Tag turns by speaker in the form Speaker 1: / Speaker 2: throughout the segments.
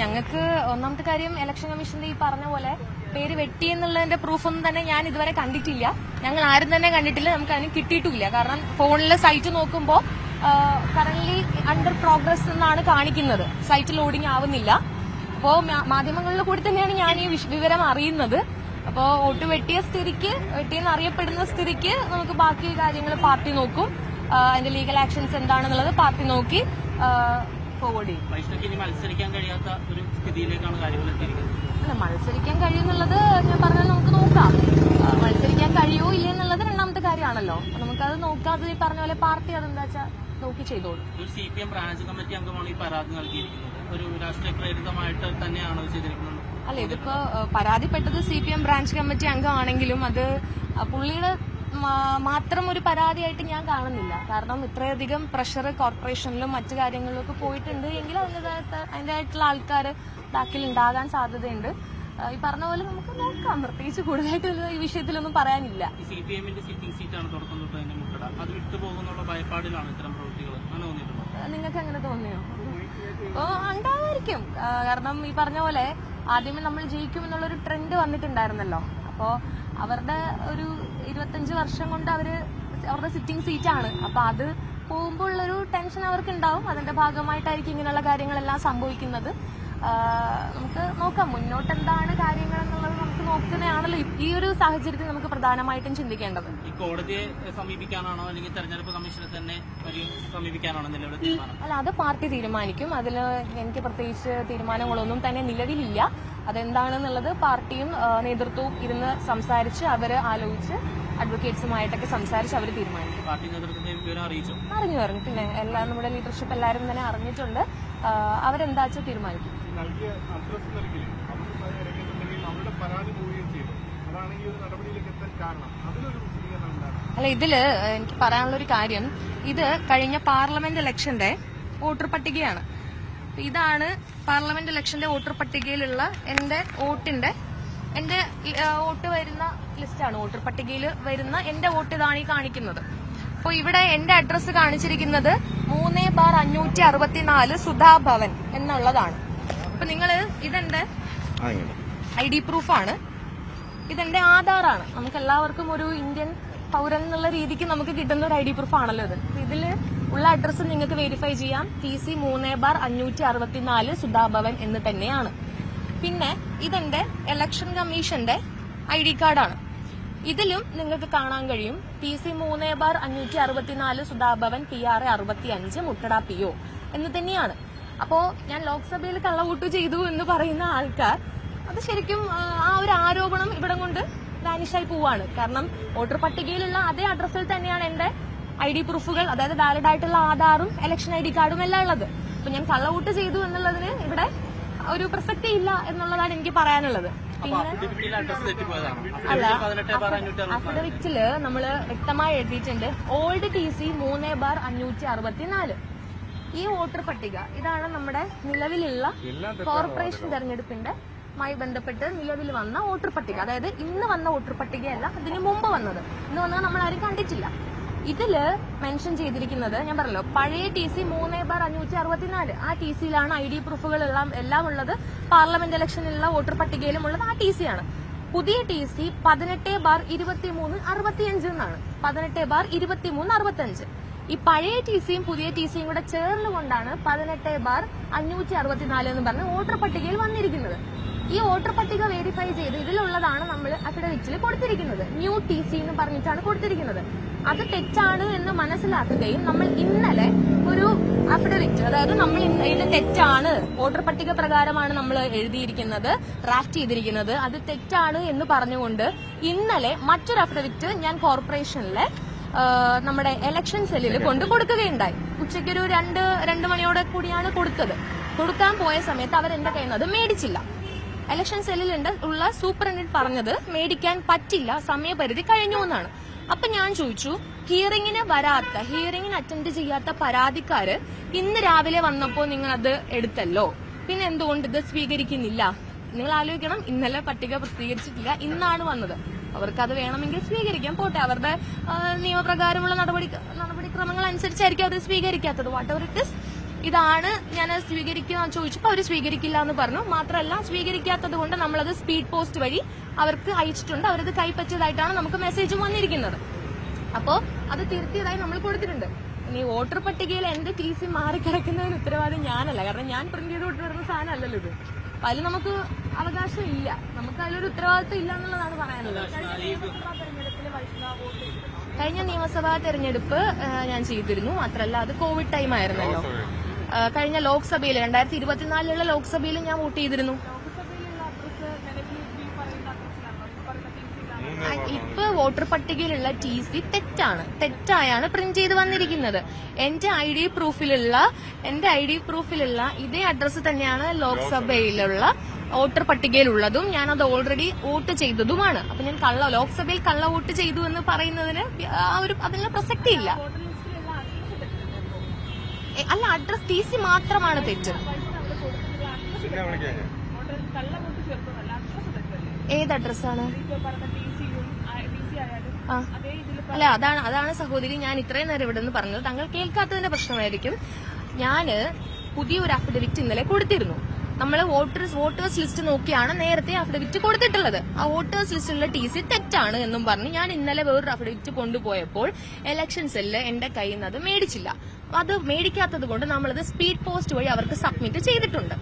Speaker 1: ഞങ്ങൾക്ക് ഒന്നാമത്തെ കാര്യം ഇലക്ഷൻ കമ്മീഷന്റെ ഈ പറഞ്ഞ പോലെ പേര് വെട്ടി എന്നുള്ളതിന്റെ പ്രൂഫൊന്നും തന്നെ ഞാൻ ഇതുവരെ കണ്ടിട്ടില്ല. ഞങ്ങൾ ആരും തന്നെ കണ്ടിട്ടില്ല നമുക്ക് അതിന് കിട്ടിയിട്ടില്ല. കാരണം ഫോണിലെ സൈറ്റ് നോക്കുമ്പോൾ കറന്റ് അണ്ടർ പ്രോഗ്രസ് എന്നാണ് കാണിക്കുന്നത്. സൈറ്റ് ലോഡിംഗ് ആവുന്നില്ല. അപ്പോൾ മാധ്യമങ്ങളിൽ കൂടി തന്നെയാണ് ഞാൻ ഈ വിവരം അറിയുന്നത്. അപ്പോൾ വോട്ട് വെട്ടിയ സ്ഥിതിക്ക് വെട്ടിയെന്ന് അറിയപ്പെടുന്ന സ്ഥിതിക്ക് നമുക്ക് ബാക്കി കാര്യങ്ങൾ പാർട്ടി നോക്കും. അതിന്റെ ലീഗൽ ആക്ഷൻസ് എന്താണെന്നുള്ളത് പാർട്ടി നോക്കി. ഫോർവേഡ് ചെയ്യും
Speaker 2: വൈഷ്ണവിക്ക് ഇനി മത്സരിക്കാൻ കഴിയാത്ത ഒരു സ്ഥിതിയിലേക്കാണ് കാര്യങ്ങൾ എത്തിയിരിക്കുന്നത്
Speaker 1: അല്ല മത്സരിക്കാൻ കഴിയുന്നുള്ളത് ഞാൻ പറഞ്ഞാൽ നമുക്ക് നോക്കാം. മത്സരിക്കാൻ കഴിയുമോ ഇല്ല എന്നുള്ളത് രണ്ടാമത്തെ കാര്യമാണല്ലോ. നമുക്കത് നോക്കാതെ ഈ പറഞ്ഞ പോലെ പാർട്ടി അതെന്താ വെച്ചാൽ നോക്കി ചെയ്തോളൂ.
Speaker 2: ഒരു C P M branch committee അംഗമാണ് ഈ പരാതി നൽകിയിരിക്കുന്നത്. ഒരു രാഷ്ട്രീയ പ്രേരിതമായിട്ട് തന്നെയാണ് ചെയ്തിരിക്കുന്നത്.
Speaker 1: അല്ല ഇതിപ്പോ പരാതിപ്പെട്ടത് C P M branch committee അംഗമാണെങ്കിലും അത് പുള്ളിയുടെ മാത്രം ഒരു പരാതിയായിട്ട് ഞാൻ കാണുന്നില്ല. കാരണം ഇത്രയധികം പ്രഷർ കോർപ്പറേഷനിലും മറ്റു കാര്യങ്ങളിലും ഒക്കെ പോയിട്ടുണ്ട്. എങ്കിൽ അതിന്റെതായിട്ട് അതിന്റെതായിട്ടുള്ള ആൾക്കാർ ബാക്കിൽ ഉണ്ടാകാൻ സാധ്യതയുണ്ട്. ഈ പറഞ്ഞ പോലെ നമുക്ക് നോക്കാം. പ്രത്യേകിച്ച് കൂടുതലായിട്ട് ഈ വിഷയത്തിലൊന്നും പറയാനില്ല.
Speaker 2: ഈ സി പി എമ്മിന്റെ സിറ്റിംഗ് സീറ്റാണ് തുടക്കം തൊട്ട് അതിന്റെ മുട്ടട അത് വിട്ടുപോകുന്നുള്ള ഭയപ്പാടിലാണ് ഇത്തരം പ്രവൃത്തികൾ. അങ്ങനെ തോന്നിയിട്ടുണ്ടോ?
Speaker 1: നിങ്ങൾക്ക് അങ്ങനെ തോന്നിയോ? ഓ ഉണ്ടാവായിരിക്കും കാരണം ഈ പറഞ്ഞ പോലെ ആദ്യമേ നമ്മൾ ജയിക്കും എന്നുള്ളൊരു ട്രെൻഡ് വന്നിട്ടുണ്ടായിരുന്നല്ലോ. അപ്പോ അവരുടെ ഒരു ഇരുപത്തഞ്ച് വർഷം കൊണ്ട് അവർ അവരുടെ സിറ്റിംഗ് ആണ്. അപ്പൊ അത് പോകുമ്പോൾ ഉള്ളൊരു ടെൻഷൻ അവർക്ക് ഉണ്ടാവും അതിന്റെ ഭാഗമായിട്ടായിരിക്കും ഇങ്ങനെയുള്ള കാര്യങ്ങളെല്ലാം സംഭവിക്കുന്നത്. നമുക്ക് നോക്കാം. മുന്നോട്ട് എന്താണ് കാര്യങ്ങൾ നോക്കുന്നതാണല്ലോ ഈ- ഒരു സാഹചര്യത്തിൽ നമുക്ക് പ്രധാനമായിട്ടും ചിന്തിക്കേണ്ടത്.
Speaker 2: ഈ കോടതിയെ സമീപിക്കാനാണോ അല്ലെങ്കിൽ തെരഞ്ഞെടുപ്പ് കമ്മീഷനെ തന്നെ ഒരു സമീപിക്കാനാണോ നിലവിലെ തീരുമാനം?
Speaker 1: അല്ല അത് പാർട്ടി തീരുമാനിക്കും. അതിൽ എനിക്ക് പ്രത്യേകിച്ച് തീരുമാനങ്ങളൊന്നും തന്നെ നിലവിലില്ല. അതെന്താണെന്നുള്ളത് പാർട്ടിയും നേതൃത്വവും ഇരുന്ന് സംസാരിച്ച് അവർ ആലോചിച്ച് അഡ്വക്കേറ്റ്സുമായിട്ടൊക്കെ സംസാരിച്ച് അവർ തീരുമാനിക്കും. അറിഞ്ഞു പറഞ്ഞു പിന്നെ എല്ലാം നമ്മുടെ ലീഡർഷിപ്പ് എല്ലാവരും തന്നെ അറിഞ്ഞിട്ടുണ്ട്. അവരെന്താ വെച്ചാൽ തീരുമാനിക്കും
Speaker 3: നൽകിയ അഡ്രസ് നൽകിയില്ലേ അവർ ഇറങ്ങിയിട്ടുണ്ടെങ്കിൽ അവരുടെ പരാതി പോവുകയും ചെയ്തു. അതാണ് ഈ ഒരു നടപടിയിലേക്ക് എത്താൻ കാരണം. അതിലൊരു വിശദീകരണം
Speaker 1: അല്ല ഇതിൽ എനിക്ക് പറയാനുള്ള ഒരു കാര്യം ഇത് കഴിഞ്ഞ പാർലമെന്റ് ഇലക്ഷന്റെ വോട്ടർ പട്ടികയാണ്. ഇതാണ് പാർലമെന്റ് ഇലക്ഷന്റെ വോട്ടർ പട്ടികയിലുള്ള എന്റെ വോട്ടിന്റെ എന്റെ വോട്ട് വരുന്ന ലിസ്റ്റാണ്. വോട്ടർ പട്ടികയിൽ വരുന്ന എന്റെ വോട്ട് ഇതാണ് ഈ കാണിക്കുന്നത്. അപ്പോൾ ഇവിടെ എന്റെ അഡ്രസ്സ് കാണിച്ചിരിക്കുന്നത് മൂന്ന് ബാർ അഞ്ഞൂറ്റി അറുപത്തിനാല് സുധാഭവൻ എന്നുള്ളതാണ്. അപ്പൊ നിങ്ങൾ ഇതെന്റെ ഐ ഡി പ്രൂഫാണ്. ഇതെന്റെ ആധാറാണ്. നമുക്ക് എല്ലാവർക്കും ഒരു ഇന്ത്യൻ പൗരൻ എന്നുള്ള രീതിക്ക് നമുക്ക് കിട്ടുന്ന ഒരു ഐ ഡി പ്രൂഫ് ആണല്ലോ ഇത് ഇതിൽ ഉള്ള അഡ്രസ്സ് നിങ്ങൾക്ക് വെരിഫൈ ചെയ്യാം. ടി സി മൂന്ന് ബാർ അഞ്ഞൂറ്റി അറുപത്തിനാല് സുധാഭവൻ എന്ന് തന്നെയാണ്. പിന്നെ ഇതെന്റെ ഇലക്ഷൻ കമ്മീഷന്റെ ഐ ഡി കാർഡാണ്. ഇതിലും നിങ്ങൾക്ക് കാണാൻ കഴിയും. ടി സി മൂന്ന് ബാർ അഞ്ഞൂറ്റി അറുപത്തിനാല് സുധാഭവൻ പി ആർ എ അറുപത്തി അഞ്ച് മുട്ടട പി ഒ എന്ന് തന്നെയാണ്. അപ്പോ ഞാൻ ലോക്സഭയിൽ കള്ളവോട്ട് ചെയ്തു എന്ന് പറയുന്ന ആൾക്കാർ അത് ശരിക്കും ആ, ഒരു ആരോപണം ഇവിടെ കൊണ്ട് വാനിഷായി പോവാണ്. കാരണം വോട്ടർ പട്ടികയിലുള്ള അതേ അഡ്രസ്സിൽ തന്നെയാണ് എന്റെ ഐ ഡി പ്രൂഫുകൾ അതായത് വാലിഡ് ആയിട്ടുള്ള ആധാറും ഇലക്ഷൻ ഐ ഡി കാർഡും എല്ലാം ഉള്ളത്. അപ്പൊ ഞാൻ കള്ളവോട്ട് ചെയ്തു എന്നുള്ളതിന് ഇവിടെ ഒരു പ്രസക്തി ഇല്ല എന്നുള്ളതാണ് എനിക്ക് പറയാനുള്ളത്. അല്ല
Speaker 2: അഫിഡവിറ്റിൽ
Speaker 1: നമ്മൾ വ്യക്തമായി എഴുതിയിട്ടുണ്ട് ഓൾഡ് ടി സി മൂന്ന് ബാർ അഞ്ഞൂറ്റി അറുപത്തിനാല്. ഈ വോട്ടർ പട്ടിക ഇതാണ് നമ്മുടെ നിലവിലുള്ള കോർപ്പറേഷൻ തെരഞ്ഞെടുപ്പിന്റെ മായി ബന്ധപ്പെട്ട് നിലവിൽ വന്ന വോട്ടർ പട്ടിക. അതായത് ഇന്ന് വന്ന വോട്ടർ പട്ടികയല്ല അതിന് മുമ്പ് വന്നത്. ഇന്ന് വന്നത് നമ്മൾ ആരും കണ്ടിട്ടില്ല. ഇതിൽ മെൻഷൻ ചെയ്തിരിക്കുന്നത് ഞാൻ പറഞ്ഞല്ലോ പഴയ ടി സി മൂന്ന് ബാർ അഞ്ഞൂറ്റി അറുപത്തിനാല്. ആ ടി സിയിലാണ് ഐ ഡി പ്രൂഫുകൾ എല്ലാം എല്ലാം ഉള്ളത് പാർലമെന്റ് ഇലക്ഷനിലുള്ള വോട്ടർ പട്ടികയിലും ഉള്ളത് ആ ടി സി ആണ്. പുതിയ ടി സി പതിനെട്ട് ബാർ ഇരുപത്തി മൂന്ന് അറുപത്തിയഞ്ച് എന്നാണ്. പതിനെട്ട് ബാർ ഇരുപത്തി മൂന്ന് അറുപത്തിയഞ്ച്. ഈ പഴയ ടി സിയും പുതിയ ടി സിയും കൂടെ ചേർന്നുകൊണ്ടാണ് പതിനെട്ട് ബാർ അഞ്ഞൂറ്റി അറുപത്തിനാല് എന്ന് പറഞ്ഞ് വോട്ടർ പട്ടികയിൽ വന്നിരിക്കുന്നത്. ഈ വോട്ടർ പട്ടിക വെരിഫൈ ചെയ്ത് ഇതിലുള്ളതാണ് നമ്മൾ അഫിഡവിറ്റിൽ കൊടുത്തിരിക്കുന്നത്. ന്യൂ ടി സി എന്ന് പറഞ്ഞിട്ടാണ് കൊടുത്തിരിക്കുന്നത്. അത് തെറ്റാണ് എന്ന് മനസ്സിലാക്കുകയും നമ്മൾ ഇന്നലെ ഒരു അഫിഡവിറ്റ് അതായത് നമ്മൾ ഇത് തെറ്റാണ്. വോട്ടർ പട്ടിക പ്രകാരമാണ് നമ്മൾ എഴുതിയിരിക്കുന്നത് ഡ്രാഫ്റ്റ് ചെയ്തിരിക്കുന്നത്. അത് തെറ്റാണ് എന്ന് പറഞ്ഞുകൊണ്ട് ഇന്നലെ മറ്റൊരു അഫിഡവിറ്റ് ഞാൻ കോർപ്പറേഷനിലെ നമ്മുടെ ഇലക്ഷൻ സെല്ലിൽ കൊണ്ട് കൊടുക്കുകയുണ്ടായി. ഉച്ചയ്ക്കൊരു രണ്ട് രണ്ട് മണിയോടെ കൂടിയാണ് കൊടുത്തത്. കൊടുക്കാൻ പോയ സമയത്ത് അവർ എന്റെ കയ്യിൽ നിന്ന് അത് മേടിച്ചില്ല. ഇലക്ഷൻ സെല്ലിലുണ്ട് ഉള്ള സൂപ്രണ്ടന്റ് പറഞ്ഞത് മേടിക്കാൻ പറ്റില്ല സമയപരിധി കഴിഞ്ഞു എന്നാണ്. അപ്പൊ ഞാൻ ചോദിച്ചു ഹിയറിംഗിന് വരാത്ത ഹിയറിംഗിന് അറ്റൻഡ് ചെയ്യാത്ത പരാതിക്കാര് ഇന്ന് രാവിലെ വന്നപ്പോ നിങ്ങൾ അത് എടുത്തല്ലോ? പിന്നെ എന്തുകൊണ്ട് ഇത് സ്വീകരിക്കുന്നില്ല? നിങ്ങൾ ആലോചിക്കണം ഇന്നലെ പട്ടിക പ്രസിദ്ധീകരിച്ചിട്ടില്ല ഇന്നാണ് വന്നത്. അവർക്ക് അത് വേണമെങ്കിൽ സ്വീകരിക്കാം പോട്ടെ. അവരുടെ നിയമപ്രകാരമുള്ള നടപടി നടപടിക്രമങ്ങൾ അനുസരിച്ചായിരിക്കും അവർ സ്വീകരിക്കാത്തത്. വാട്ട് എവർ ഇറ്റ് ഇസ് ഇതാണ് ഞാൻ സ്വീകരിക്കുന്ന ചോദിച്ചപ്പോൾ അവർ സ്വീകരിക്കില്ല എന്ന് പറഞ്ഞു. മാത്രമല്ല സ്വീകരിക്കാത്തത് കൊണ്ട് നമ്മളത് സ്പീഡ് പോസ്റ്റ് വഴി അവർക്ക് അയച്ചിട്ടുണ്ട്. അവരത് കൈപ്പറ്റിയതായിട്ടാണ് നമുക്ക് മെസ്സേജ് വന്നിരിക്കുന്നത്. അപ്പോ അത് തിരുത്തിയതായി നമ്മൾ കൊടുത്തിട്ടുണ്ട്. ഇനി വോട്ടർ പട്ടികയിൽ എന്റെ ടി സി മാറിക്കിടക്കുന്നതിന് ഉത്തരവാദി ഞാനല്ല. കാരണം ഞാൻ പ്രിന്റ് ചെയ്ത് കൊടുത്തു വരുന്ന സാധനമല്ലല്ലോ ഇത്. അപ്പൊ അതിൽ നമുക്ക് അവകാശം ഇല്ല. നമുക്ക് അതിലൊരു ഉത്തരവാദിത്വം ഇല്ല എന്നുള്ളതാണ് പറയാനുള്ളത്. കഴിഞ്ഞ നിയമസഭാ തെരഞ്ഞെടുപ്പ് ഞാൻ ചെയ്തിരുന്നു. മാത്രല്ല അത് കോവിഡ് ടൈം ആയിരുന്നല്ലോ. ആ, കഴിഞ്ഞ ലോക്സഭയിൽ രണ്ടായിരത്തി ഇരുപത്തിനാലിലുള്ള ലോക്സഭയിൽ ഞാൻ വോട്ട് ചെയ്തിരുന്നു. ഇപ്പൊ വോട്ടർ പട്ടികയിലുള്ള ടി സി തെറ്റാണ്. തെറ്റായാണ് പ്രിന്റ് ചെയ്ത് വന്നിരിക്കുന്നത്. എന്റെ ഐ ഡി പ്രൂഫിലുള്ള എന്റെ ഐ ഡി പ്രൂഫിലുള്ള ഇതേ അഡ്രസ്സ് തന്നെയാണ് ലോക്സഭയിലുള്ള വോട്ടർ പട്ടികയിലുള്ളതും ഞാൻ അത് ഓൾറെഡി വോട്ട് ചെയ്തതുമാണ്. അപ്പൊ ഞാൻ കള്ള ലോക്സഭയിൽ കള്ള വോട്ട് ചെയ്തു എന്ന് പറയുന്നതിന് ആ ഒരു അതിനുള്ള പ്രസക്തിയില്ല. അല്ല അഡ്രസ് ടി സി മാത്രമാണ് തെറ്റ്. ഏത് അഡ്രസ്സാണ് ആ. അല്ല അതാണ് അതാണ് സഹോദരി ഞാൻ ഇത്രയും നേരം ഇവിടെ നിന്ന് പറഞ്ഞത്. താങ്കൾ കേൾക്കാത്തതിന്റെ പ്രശ്നമായിരിക്കും. ഞാൻ പുതിയൊരു അഫിഡവിറ്റ് ഇന്നലെ കൊടുത്തിരുന്നു. നമ്മൾ വോട്ടേഴ്സ് വോട്ടേഴ്സ് ലിസ്റ്റ് നോക്കിയാണ് നേരത്തെ അഫിഡവിറ്റ് കൊടുത്തിട്ടുള്ളത്. ആ വോട്ടേഴ്സ് ലിസ്റ്റിലുള്ള ടി സി തെറ്റാണ് എന്നും പറഞ്ഞ് ഞാൻ ഇന്നലെ വേറൊരു അഫിഡവിറ്റ് കൊണ്ടുപോയപ്പോൾ ഇലക്ഷൻ സെല്ല് എന്റെ കയ്യിൽ നിന്ന് അത് മേടിച്ചില്ല. അത് മേടിക്കാത്തത് കൊണ്ട് നമ്മളത് സ്പീഡ് പോസ്റ്റ് വഴി അവർക്ക് സബ്മിറ്റ് ചെയ്തിട്ടുണ്ട്.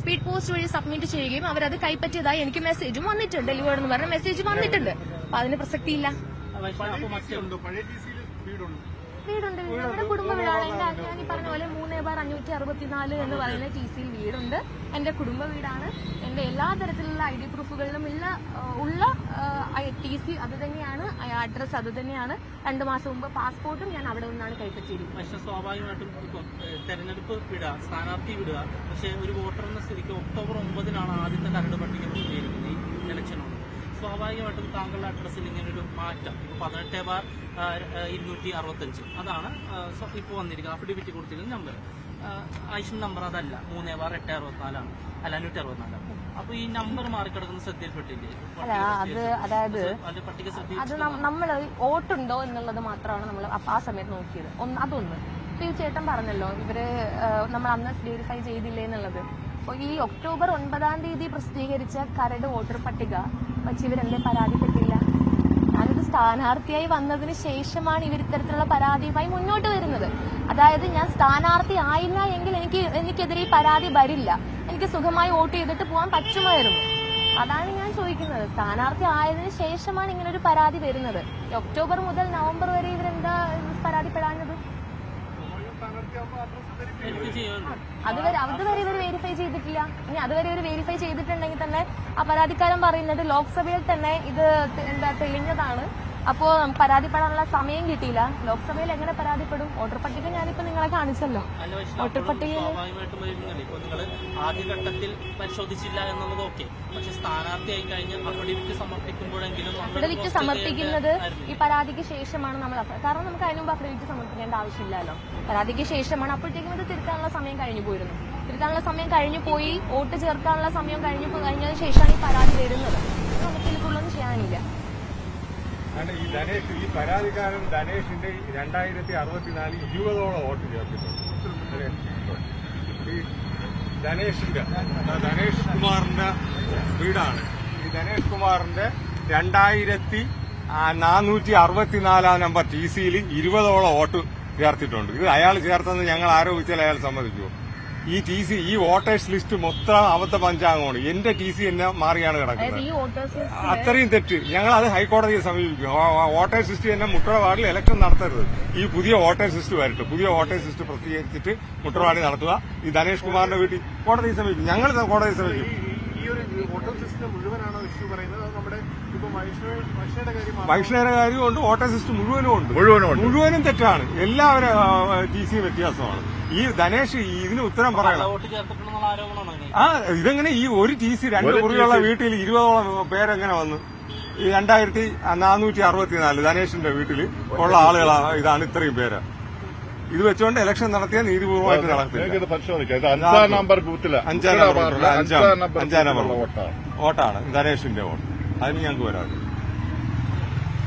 Speaker 1: സ്പീഡ് പോസ്റ്റ് വഴി സബ്മിറ്റ് ചെയ്യുകയും അവരത് കൈപ്പറ്റിയതായി എനിക്ക് മെസ്സേജും വന്നിട്ടുണ്ട്. ഡെലിവർ എന്ന് പറഞ്ഞ മെസ്സേജ് വന്നിട്ടുണ്ട്. അപ്പൊ അതിന് പ്രസക്തിയില്ല.
Speaker 3: വീടുണ്ട്.
Speaker 1: വീടുണ്ട്. നമ്മുടെ കുടുംബ വീടാണ്. എന്റെ ഞാൻ ഈ പറഞ്ഞ പോലെ മൂന്ന് ബാർ അഞ്ഞൂറ്റി അറുപത്തിനാല് എന്ന് പറയുന്ന ടി സിയിൽ വീടുണ്ട്. എന്റെ കുടുംബ വീടാണ്. എന്റെ എല്ലാ തരത്തിലുള്ള ഐ ഡി പ്രൂഫുകളിലും ഉള്ള ഉള്ള ടി സി അത് തന്നെയാണ്. അഡ്രസ് അത് തന്നെയാണ്. രണ്ടു മാസം മുമ്പ് പാസ്പോർട്ടും ഞാൻ അവിടെ നിന്നാണ് കൈപ്പറ്റിയിരിക്കുന്നത്.
Speaker 2: പക്ഷെ സ്വാഭാവികമായിട്ടും തെരഞ്ഞെടുപ്പ് വിടുക സ്ഥാനാർത്ഥി വിടുക പക്ഷെ ഒരു വോട്ടർ എന്ന സ്ഥിതിക്ക് ഒക്ടോബർ ഒമ്പതിനാണ് ആദ്യത്തെ കരട് പട്ടിക പ്രസിദ്ധീകരിക്കുന്നത് ഈ ഇലക്ഷനോട്. സ്വാഭാവികമായിട്ടും താങ്കളുടെ അഡ്രസ്സിൽ ഒരു മാറ്റം. ഇപ്പൊ പതിനെട്ട് ബാർ ഇരുന്നൂറ്റി അറുപത്തഞ്ച്. അതാണ് ഇപ്പോൾ വന്നിരിക്കുന്നത് അഫിഡവിറ്റ് കൊടുത്തിരിക്കുന്ന നമ്പർ ഐഷൻ നമ്പർ അതല്ല. മൂന്ന് ബാർ എട്ട് അറുപത്തിനാലാണ് അല്ല അഞ്ഞൂറ്റി അറുപത്തിനാലാണ് അപ്പൊ ഈ നമ്പർ മാറിക്കിടക്കുന്ന ശ്രദ്ധയിൽപ്പെട്ടില്ലേ?
Speaker 1: അത് അതായത് അത് നമ്മൾ ഓട്ടുണ്ടോ എന്നുള്ളത് മാത്രമാണ് നമ്മൾ ആ സമയത്ത് നോക്കിയത്. ഒന്ന് അതൊന്ന്. ഈ ചേട്ടൻ പറഞ്ഞല്ലോ ഇവർ നമ്മൾ അന്ന് വെരിഫൈ ചെയ്തില്ലേ എന്നുള്ളത്. അപ്പൊ ഈ ഒക്ടോബർ ഒൻപതാം തീയതി പ്രസിദ്ധീകരിച്ച കരട് വോട്ടർ പട്ടിക വച്ച് ഇവരെന്തേ പരാതിപ്പെട്ടില്ല. ഞാനൊരു സ്ഥാനാർത്ഥിയായി വന്നതിന് ശേഷമാണ് ഇവർ ഇത്തരത്തിലുള്ള പരാതിയുമായി മുന്നോട്ട് വരുന്നത്. അതായത് ഞാൻ സ്ഥാനാർത്ഥി ആയില്ല എങ്കിൽ എനിക്ക് എനിക്കെതിരെ ഈ പരാതി വരില്ല. എനിക്ക് സുഖമായി വോട്ട് ചെയ്തിട്ട് പോകാൻ പറ്റുമായിരുന്നു. അതാണ് ഞാൻ ചോദിക്കുന്നത്. സ്ഥാനാർത്ഥി ആയതിനു ശേഷമാണ് ഇങ്ങനെ ഒരു പരാതി വരുന്നത്. ഒക്ടോബർ മുതൽ നവംബർ വരെ ഇവരെന്താ പരാതിപ്പെടാഞ്ഞത്
Speaker 3: സ്ഥാനാർത്ഥിയാകുമ്പോൾ അഡ്രസ് വെരിഫൈ
Speaker 2: വെരിഫൈ ചെയ്യുമല്ലോ
Speaker 1: അതുവരെ അതുവരെ ഇവർ വെരിഫൈ ചെയ്തിട്ടില്ല. ഇനി അതുവരെ ഇവർ വെരിഫൈ ചെയ്തിട്ടുണ്ടെങ്കിൽ തന്നെ ആ പരാതിക്കാരൻ പറയുന്നത് ലോക്സഭയിൽ തന്നെ ഇത് എന്താ തെളിഞ്ഞതാണ്. അപ്പോ പരാതിപ്പെടാനുള്ള സമയം കിട്ടിയില്ല. ലോക്സഭയിൽ എങ്ങനെ പരാതിപ്പെടും? വോട്ടർ പട്ടിക ഞാനിപ്പോ നിങ്ങളെ കാണിച്ചല്ലോ. വോട്ടർ പട്ടികയിൽ
Speaker 2: ആദ്യഘട്ടത്തിൽ പരിശോധിച്ചില്ല എന്നുള്ളത് ഓക്കെ. പക്ഷെ സ്ഥാനാർത്ഥിയായി കഴിഞ്ഞാൽ അഫിഡവിറ്റ് സമർപ്പിക്കുമ്പോഴെങ്കിലും
Speaker 1: സമർപ്പിക്കുന്നത് ഈ പരാതിക്ക് ശേഷമാണ് നമ്മൾ കാരണം നമുക്ക് അതിന് മുമ്പ് അഫിഡവിറ്റ് സമർപ്പിക്കേണ്ട ആവശ്യമില്ലല്ലോ. പരാതിക്ക് ശേഷമാണ് അപ്പോഴത്തേക്കും ഇത് തിരുത്താനുള്ള സമയം കഴിഞ്ഞു പോയിരുന്നു. തിരുത്താനുള്ള സമയം കഴിഞ്ഞു പോയി വോട്ട് ചേർക്കാനുള്ള സമയം കഴിഞ്ഞു കഴിഞ്ഞതിന് ശേഷമാണ് ഈ പരാതി വരുന്നത്. നമുക്ക് ഇതിൽ കൂടുതലൊന്നും ചെയ്യാനില്ല.
Speaker 3: ആണ് ഈ ധനേഷ് ഈ പരാതിക്കാരൻ ധനേഷിന്റെ രണ്ടായിരത്തി അറുപത്തിനാലിൽ ഇരുപതോളം വോട്ട് ചേർത്തിട്ടുണ്ട്. ഈ ധനേഷിന്റെ ധനേഷ് കുമാറിന്റെ വീടാണ്. ഈ ധനേഷ് കുമാറിന്റെ രണ്ടായിരത്തി നാനൂറ്റി അറുപത്തിനാലാം നമ്പർ ടി സിയിൽ ഇരുപതോളം വോട്ട് ചേർത്തിട്ടുണ്ട്. ഇത് അയാൾ ചേർത്തെന്ന് ഞങ്ങൾ ആരോപിച്ചാൽ അയാൾ സമ്മതിക്കുമോ? ഈ ടി സി ഈ വോട്ടേഴ്സ് ലിസ്റ്റ് മൊത്തം അബദ്ധ പഞ്ചാംഗമാണ്. എന്റെ ടി സി എന്നെ മാറിയാണ് കിടക്കുന്നത്. അത്രയും തെറ്റ്. ഞങ്ങൾ അത് ഹൈക്കോടതിയെ സമീപിക്കും. വോട്ടേഴ്സ് ലിസ്റ്റ് തന്നെ മുട്ടവാടിൽ ഇലക്ഷൻ നടത്തരുത്. ഈ പുതിയ വോട്ടേഴ്സ് ലിസ്റ്റ് വരട്ടെ. പുതിയ വോട്ടേഴ്സ് ലിസ്റ്റ് പ്രസിദ്ധീകരിച്ചിട്ട് മുട്ടവാടി നടത്തുക. ഈ ധനേഷ് കുമാറിന്റെ വീട്ടിൽ കോടതിയെ സമീപിക്കും. ഞങ്ങൾ കോടതിയെ സമീപിക്കും.
Speaker 4: ഈ ഒരു വോട്ടർ സിസ്റ്റം മുഴുവനാണോ ഇഷ്യൂ പറയുന്നത്? അത് നമ്മുടെ ഇപ്പൊ വൈഷ്ണവ വൈഷ്ണയുടെ കാര്യം മാത്രം
Speaker 3: വൈഷ്ണവ കാര്യമുണ്ട് വോട്ടേഴ്സ് സിസ്റ്റം മുഴുവനും ഉണ്ട്.
Speaker 4: മുഴുവനും
Speaker 3: മുഴുവനും തെറ്റാണ്. എല്ലാവരും ടി സി വ്യത്യാസമാണ്. ഈ ധനേഷ് ഇതിന് ഉത്തരം പറയണം. ആ ഇതെങ്ങനെ ഈ ഒരു ടി സി രണ്ട്
Speaker 4: കുറിയുള്ള.
Speaker 3: വീട്ടിൽ ഇരുപതോളം പേരെങ്ങനെ വന്നു? ഈ രണ്ടായിരത്തി നാനൂറ്റി അറുപത്തിനാല് ധനേഷിന്റെ വീട്ടിൽ ഉള്ള ആളുകളാണ് ഇതാണ് ഇത്രയും പേര്. ഇത് വെച്ചുകൊണ്ട് ഇലക്ഷൻ നടത്തിയ നീതിപൂർവമായിട്ട്
Speaker 4: നിങ്ങൾക്ക്
Speaker 3: നടത്തില്ല
Speaker 4: പരിശോധിക്കാം. അഞ്ചാം നമ്പർ ബൂത്തിൽ.
Speaker 3: അഞ്ചാം നമ്പർ
Speaker 4: അഞ്ചാം നമ്പർ വോട്ടാണ്.
Speaker 3: ഗണേഷിന്റെ വോട്ട്. അതിന് ഞങ്ങൾക്ക് വരാറ്